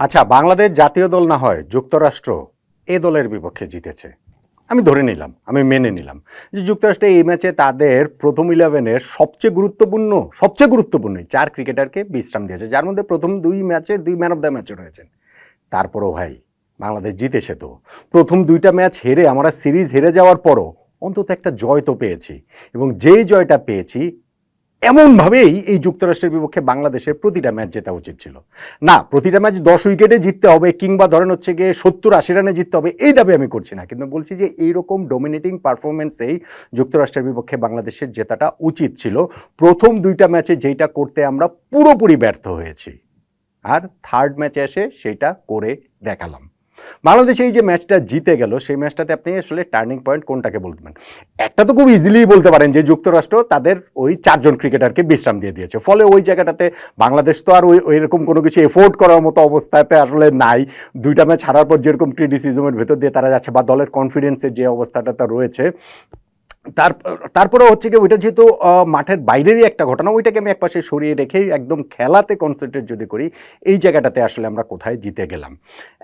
আচ্ছা বাংলাদেশ জাতীয় দল না হয় যুক্তরাষ্ট্র এ দলের বিপক্ষে জিতেছে। আমি ধরে নিলাম, আমি মেনে নিলাম যে যুক্তরাষ্ট্রে এই ম্যাচে তাদের প্রথম ইলেভেনের সবচেয়ে গুরুত্বপূর্ণ সবচেয়ে গুরুত্বপূর্ণ চার ক্রিকেটারকে বিশ্রাম দিয়েছে, যার মধ্যে প্রথম দুই ম্যাচের, দুই ম্যান অফ দ্য ম্যাচও রয়েছেন তারপরও ভাই, বাংলাদেশ জিতেছে তো। প্রথম দুইটা ম্যাচ হেরে, আমরা সিরিজ হেরে যাওয়ার পরও অন্তত একটা জয় তো পেয়েছি এবং যেই জয়টা পেয়েছি এমনভাবেই এই যুক্তরাষ্ট্রের বিপক্ষে বাংলাদেশের প্রতিটা ম্যাচ জেতা উচিত ছিল। না, প্রতিটা ম্যাচ দশ উইকেটে জিততে হবে কিংবা ধরেন হচ্ছে গিয়ে সত্তর আশি রানে জিততে হবে, এই দাবি আমি করছি না। কিন্তু বলছি যে এইরকম ডোমিনেটিং পারফরমেন্সেই যুক্তরাষ্ট্রের বিপক্ষে বাংলাদেশের জেতাটা উচিত ছিল। প্রথম দুইটা ম্যাচে যেইটা করতে আমরা পুরোপুরি ব্যর্থ হয়েছি। আর থার্ড ম্যাচে এসে সেটা করে দেখালাম। বাংলাদেশ এই যে ম্যাচটা জিতে গেল, সেই ম্যাচটাতে আপনি আসলে টার্নিং পয়েন্ট কোনটাকে বলবেন? একটা তো খুব ইজিলি বলতে পারেন যে যুক্তরাষ্ট্র তাদের ওই চারজন ক্রিকেটারকে বিশ্রাম দিয়ে দিয়েছে। ফলে ওই জায়গাটাতে বাংলাদেশ তো আর ওই এরকম কোনো কিছু এফোর্ড করার মতো অবস্থাতে আসলে নাই। দুইটা ম্যাচ হারার পর যেরকম ক্রিটিসিজমের ভেতর দিয়ে তারা যাচ্ছে বা দলের কনফিডেন্সের যে অবস্থাটা তা রয়েছে তার তারপরে হচ্ছে কি ওইটা যেহেতু মাঠের বাইরেরই একটা ঘটনা, ওইটাকে আমি একপাশে সরিয়ে রেখেই একদম খেলাতে কনসেন্ট্রেট যদি করি, এই জায়গাটাতে আসলে আমরা কোথায় জিতে গেলাম।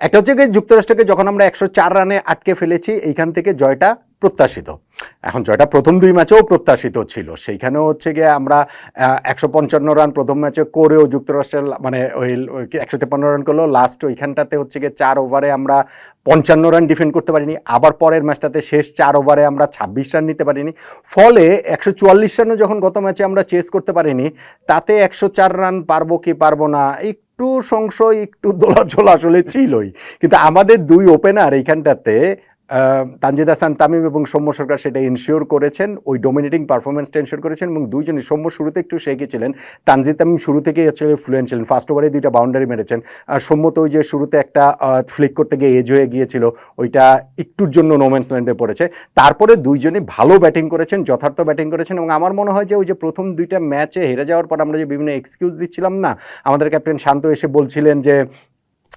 একটা হচ্ছে কি যুক্তরাষ্ট্রকে যখন আমরা একশো চার রানে আটকে ফেলেছি, এইখান থেকে জয়টা প্রত্যাশিত। এখন জয়টা প্রথম দুই ম্যাচেও প্রত্যাশিত ছিল। সেইখানেও হচ্ছে গিয়ে আমরা একশো পঞ্চান্ন রান প্রথম ম্যাচে করেও যুক্তরাষ্ট্রের মানে ওই একশো তেপান্ন রান করলেও লাস্ট ওইখানটাতে হচ্ছে গিয়ে চার ওভারে আমরা পঞ্চান্ন রান ডিফেন্ড করতে পারিনি। আবার পরের ম্যাচটাতে শেষ চার ওভারে আমরা ছাব্বিশ রান নিতে পারিনি। ফলে একশো চুয়াল্লিশ রানও যখন গত ম্যাচে আমরা চেস করতে পারিনি, তাতে একশো চার রান পারব কি পারব না, একটু সংশয়, একটু দোলাচল আসলে ছিলই। কিন্তু আমাদের দুই ওপেনার এইখানটাতে তানজিদ হাসান তামিম এবং সৌম্য সরকার সেটা ইনশিওর করেছেন, ওই ডোমিনেটিং পারফরমেন্সটা ইনশিওর করেছেন এবং দুইজনই, সৌম্য শুরুতে একটু শেখে ছিলেন, তানজিদ তামিম শুরু থেকেই হচ্ছে ফ্লুয়েন্ট ছিলেন ফার্স্ট ওভারে দুইটা বাউন্ডারি মেরেছেন, আর সৌম্য তো ওই যে শুরুতে একটা ফ্লিক করতে গিয়ে এজ হয়ে গিয়েছিল, ওইটা একটুর জন্য নোম্যান্স ল্যান্ডে পড়েছে, তারপরে দুইজনই ভালো ব্যাটিং করেছেন, যথার্থ ব্যাটিং করেছেন এবং আমার মনে হয় যে ওই যে প্রথম দুইটা ম্যাচে হেরে যাওয়ার পর আমরা যে বিভিন্ন এক্সকিউজ দিচ্ছিলাম না, আমাদের ক্যাপ্টেন শান্ত এসে বলছিলেন যে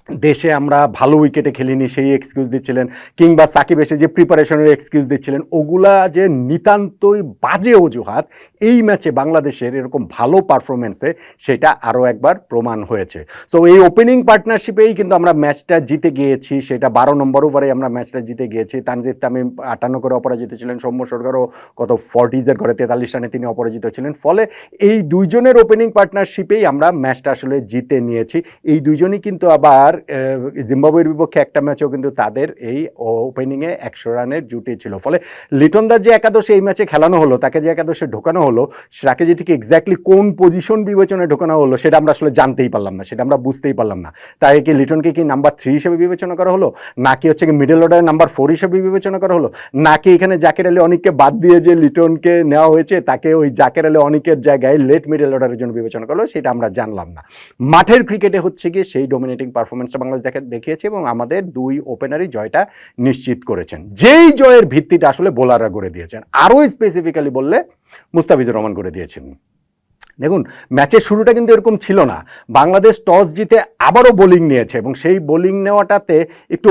দেশে আমরা ভালো উইকেটে খেলিনি, সেই এক্সকিউজ দিচ্ছিলেন, কিংবা সাকিব এসে যে প্রিপারেশনের এক্সকিউজ দিচ্ছিলেন, ওগুলা যে নিতান্তই বাজে অজুহাত, এই ম্যাচে বাংলাদেশের এরকম ভালো পারফরমেন্সে সেটা আরও একবার প্রমাণ হয়েছে। সো এই ওপেনিং পার্টনারশিপেই কিন্তু আমরা ম্যাচটা জিতে গিয়েছি, সেটা বারো নম্বর ওভারে আমরা ম্যাচটা জিতে গিয়েছি। তানজিদ তামিম আটান্ন করে অপরাজিত ছিলেন, সৌম্য সরকারও কত ফর্টিজের ঘরে তেতাল্লিশ রানে তিনি অপরাজিত ছিলেন। ফলে এই দুইজনের ওপেনিং পার্টনারশিপেই আমরা ম্যাচটা আসলে জিতে নিয়েছি। এই দুইজনই কিন্তু আবার জিম্বাবুয়ের বিপক্ষে একটা ম্যাচেও কিন্তু তাদের এই ওপেনিংয়ে একশো রানের জুটি ছিল। ফলে লিটন দাস যে একাদশে এই ম্যাচে খেলানো হলো, তাকে যে একাদশে ঢোকানো হলো তাকে যে ঠিক এক্স্যাক্টলি কোন পজিশন বিবেচনায় ঢোকানো হলো, সেটা আমরা আসলে জানতেই পারলাম না, সেটা আমরা বুঝতেই পারলাম না। তাই কি লিটনকে কি নাম্বার থ্রি হিসেবে বিবেচনা করা হলো? নাকি হচ্ছে কি মিডল অর্ডারে নাম্বার ফোর হিসেবে বিবেচনা করা হলো? নাকি এখানে জাকের আলী অনেককে বাদ দিয়ে যে লিটনকে নেওয়া হয়েছে, তাকে ওই জাকের আলী অনেকের জায়গায় লেট মিডল অর্ডারের জন্য বিবেচনা করল, সেটা আমরা জানলাম না। মাঠের ক্রিকেটে হচ্ছে গিয়ে সেই ডোমিনেটিং পারফরমেন্সটা বাংলাদেশ দেখা, দেখিয়েছে এবং আমাদের দুই ওপেনারই জয়টা নিশ্চিত করেছেন। যেই জয়ের ভিত্তিটা আসলে বোলাররা গড়ে দিয়েছেন, আরও স্পেসিফিক্যালি বললে মুস্তাফিজুর রহমান গড়ে দিয়েছেন। দেখুন, ম্যাচের শুরুটা কিন্তু এরকম ছিল না। বাংলাদেশ টস জিতে আবারও বোলিং নিয়েছে এবং সেই বোলিং নেওয়াটাতে একটু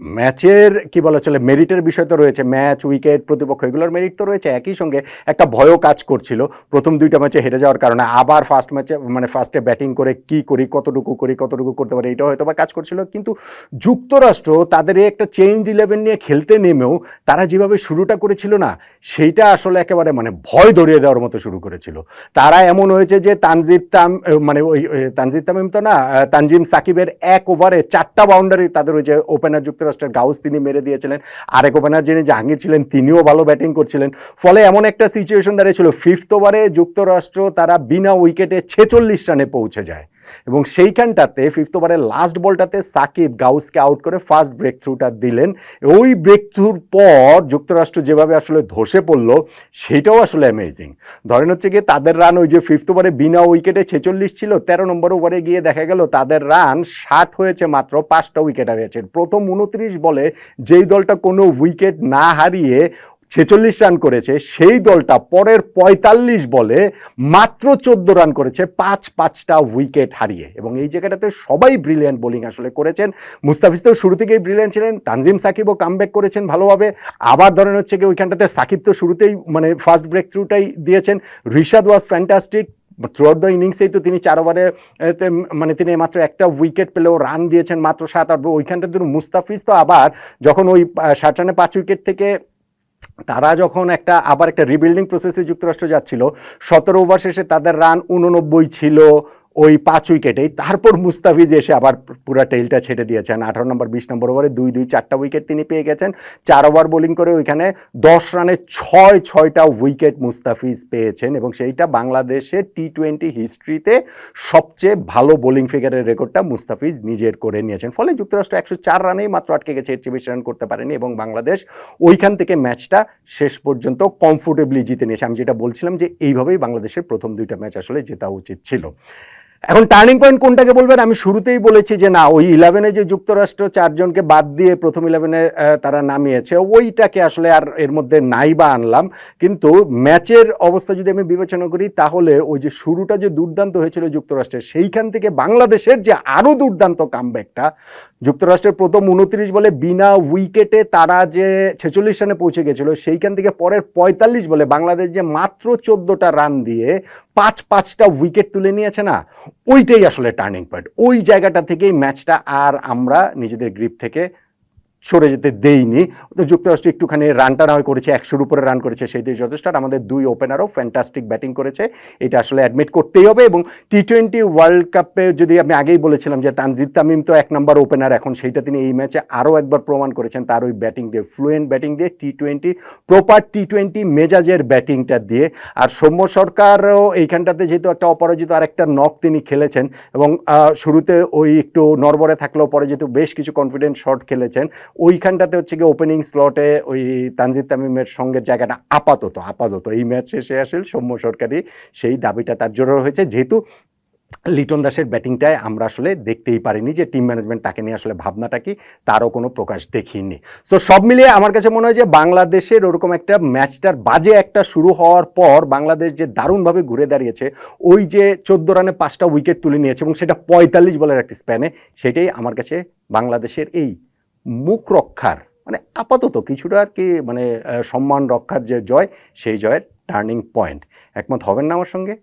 ম্যাচের, কি বলা, চলে মেরিটের বিষয় তো রয়েছে, ম্যাচ, উইকেট, প্রতিপক্ষ এগুলোর মেরিট তো রয়েছে, একই সঙ্গে একটা ভয়ও কাজ করছিল, প্রথম দুইটা ম্যাচে হেরে যাওয়ার কারণে, আবার ফার্স্ট ম্যাচে মানে ফার্স্টে ব্যাটিং করে কি করি, কতটুকু করি, কতটুকু করতে পারি, এটাও হয়তো বা কাজ করছিল, কিন্তু যুক্তরাষ্ট্র তাদের এই একটা চেঞ্জ ইলেভেন নিয়ে খেলতে নেমেও, তারা যেভাবে শুরুটা করেছিল না, সেইটা আসলে একেবারে মানে ভয় ধরিয়ে দেওয়ার মতো শুরু করেছিল। তারা এমন হয়েছে যে তানজিদ তাম মানে ওই তানজিদ তামিম তো না তানজিম সাকিবের এক ওভারে চারটা বাউন্ডারি তাদের ওই যে ওপেনার যুক্তরাষ্ট্রের গাউস তিনি মেরে দিয়েছিলেন, আরেক ওপেনার যিনি জাহাঙ্গীর ছিলেন তিনিও ভালো ব্যাটিং করছিলেন। ফলে এমন একটা সিচুয়েশন দাঁড়িয়েছিল ফিফথ ওভারে যুক্তরাষ্ট্র তারা বিনা উইকেটে ছেচল্লিশ রানে পৌঁছে যায়। এবং সেইখানটাতে ফিফথ ওভারের লাস্ট বলটাতে সাকিব গাউসকে আউট করে ফার্স্ট ব্রেক থ্রুটা দিলেন। ওই ব্রেক থ্রুর পর যুক্তরাষ্ট্র যেভাবে আসলে ধসে পড়ল, সেটাও আসলে অ্যামেজিং ধরেন হচ্ছে গিয়ে তাদের রান ওই যে ফিফথ ওভারে বিনা উইকেটে ছেচল্লিশ ছিল, তেরো নম্বর ওভারে গিয়ে দেখা গেল তাদের রান ষাট হয়েছে মাত্র, পাঁচটা উইকেট হারিয়েছে প্রথম উনত্রিশ বলে যেই দলটা কোনো উইকেট না হারিয়ে ছেচল্লিশ রান করেছে, সেই দলটা পরের পঁয়তাল্লিশ বলে মাত্র চোদ্দ রান করেছে, পাঁচ পাঁচটা উইকেট হারিয়ে। এবং এই জায়গাটাতে সবাই ব্রিলিয়ান্ট বোলিং আসলে করেছেন। মুস্তাফিজ তো শুরু থেকেই ব্রিলিয়ান্ট ছিলেন, তানজিম সাকিবও কামব্যাক করেছেন ভালোভাবে। আবার ধরেন হচ্ছে কি ওইখানটাতে সাকিব তো শুরুতেই মানে ফার্স্ট ব্রেক থ্রুটাই দিয়েছেন। Rishad was fantastic throughout the ইনিংসেই তো তিনি চার ওভারে মানে তিনি মাত্র একটা উইকেট পেলেও রান দিয়েছেন মাত্র সাত আট ওইখানটা মুস্তাফিজ তো আবার যখন ওই ষাট রানে পাঁচ উইকেট থেকে তারা যখন একটা, আবার একটা রিবিল্ডিং প্রসেসে যুক্তরাষ্ট্র যাচ্ছিল, সতেরো ওভার শেষে তাদের রান উননব্বই ছিল। ওই পাঁচ উইকেটেই। তারপর মুস্তাফিজ এসে আবার পুরো টেইলটা ছেড়ে দিয়েছেন। আঠারো নম্বর, বিশ নম্বর ওভারে দুই দুই, চারটা উইকেট তিনি পেয়ে গেছেন। চার ওভার বোলিং করে ওইখানে দশ রানে ছয়, ছয়টা উইকেট মুস্তাফিজ পেয়েছেন এবং সেইটা বাংলাদেশের টি টোয়েন্টি হিস্ট্রিতে সবচেয়ে ভালো বোলিং ফিগারের রেকর্ডটা মুস্তাফিজ নিজের করে নিয়েছেন। ফলে যুক্তরাষ্ট্র একশো চার রানেই মাত্র আটকে গেছে, এর চেয়ে বেশি রান করতে পারেনি এবং বাংলাদেশ ওইখান থেকে ম্যাচটা শেষ পর্যন্ত কমফোর্টেবলি জিতে নিয়েছে। আমি যেটা বলছিলাম যে এইভাবেই বাংলাদেশের প্রথম দুইটা ম্যাচ আসলে জেতা উচিত ছিল। এখন টার্নিং পয়েন্ট কোনটাকে বলবেন? আমি শুরুতেই বলেছি যে না, ওই ইলেভেনে যে যুক্তরাষ্ট্র চারজনকে বাদ দিয়ে প্রথম ইলেভেনে তারা নামিয়েছে, ওইটাকে আসলে আর এর মধ্যে নাই বা আনলাম। কিন্তু ম্যাচের অবস্থা যদি আমি বিবেচনা করি, তাহলে ওই যে শুরুটা যে দুর্দান্ত হয়েছিল যুক্তরাষ্ট্রের, সেইখান থেকে বাংলাদেশের যে আরও দুর্দান্ত কামব্যাকটা যুক্তরাষ্ট্রের প্রথম উনত্রিশ বলে বিনা উইকেটে তারা যে ছেচল্লিশ রানে পৌঁছে গেছিল, সেইখান থেকে পরের পঁয়তাল্লিশ বলে বাংলাদেশ যে মাত্র চোদ্দোটা রান দিয়ে পাঁচ পাঁচটা উইকেট তুলে নিয়েছে না ওইটাই আসলে টার্নিং পয়েন্ট ওই জায়গাটা থেকেই ম্যাচটা আর আমরা নিজেদের গ্রিপ থেকে সরে যেতে দেইনি। যুক্তরাষ্ট্র একটুখানি রানটা না হয় করেছে, একশোর উপরে রান করেছে, সেই দিয়ে যথেষ্ট। আর আমাদের দুই ওপেনারও ফ্যান্টাস্টিক ব্যাটিং করেছে। এটা আসলে অ্যাডমিট করতেই হবে এবং টি টোয়েন্টি ওয়ার্ল্ড কাপে যদি আমি আগেই বলেছিলাম যে তানজিদ তামিম তো এক নম্বর ওপেনার এখন সেইটা তিনি এই ম্যাচে আরও একবার প্রমাণ করেছেন তার ওই ব্যাটিং দিয়ে ফ্লুয়েন্ট ব্যাটিং দিয়ে T twenty proper T twenty মেজাজের ব্যাটিংটা দিয়ে। আর সৌম্য সরকারও এইখানটাতে যেহেতু একটা অপরাজিত আর একটা নক তিনি খেলেছেন এবং শুরুতে ওই একটু নরবরে থাকলেও পরে যেহেতু বেশ কিছু কনফিডেন্ট শট খেলেছেন ওইখানটাতে হচ্ছে গিয়ে ওপেনিং স্লটে ওই তানজিদ তামিমের সঙ্গে জায়গাটা আপাতত আপাতত। এই ম্যাচ শেষে আসলে সৌম্য সরকারি, সেই দাবিটা তার জন্য হয়েছে। যেহেতু লিটন দাসের ব্যাটিংটায় আমরা আসলে দেখতেই পারিনি যে টিম ম্যানেজমেন্ট তাকে নিয়ে আসলে ভাবনাটা কি, তারও কোনো প্রকাশ দেখিনি। সো সব মিলিয়ে আমার কাছে মনে হয় যে বাংলাদেশের ওরকম একটা ম্যাচটার বাজে একটা শুরু হওয়ার পর বাংলাদেশ যে দারুণভাবে ঘুরে দাঁড়িয়েছে, ওই যে চোদ্দ রানে পাঁচটা উইকেট তুলে নিয়েছে এবং সেটা পঁয়তাল্লিশ বলের একটা স্প্যানে সেটাই আমার কাছে বাংলাদেশের এই মুখ রক্ষার মানে আপাতত কিছুটা আর কি মানে সম্মান রক্ষার যে জয়, সেই জয়ের টার্নিং পয়েন্ট একমত হবেন না আমার সঙ্গে?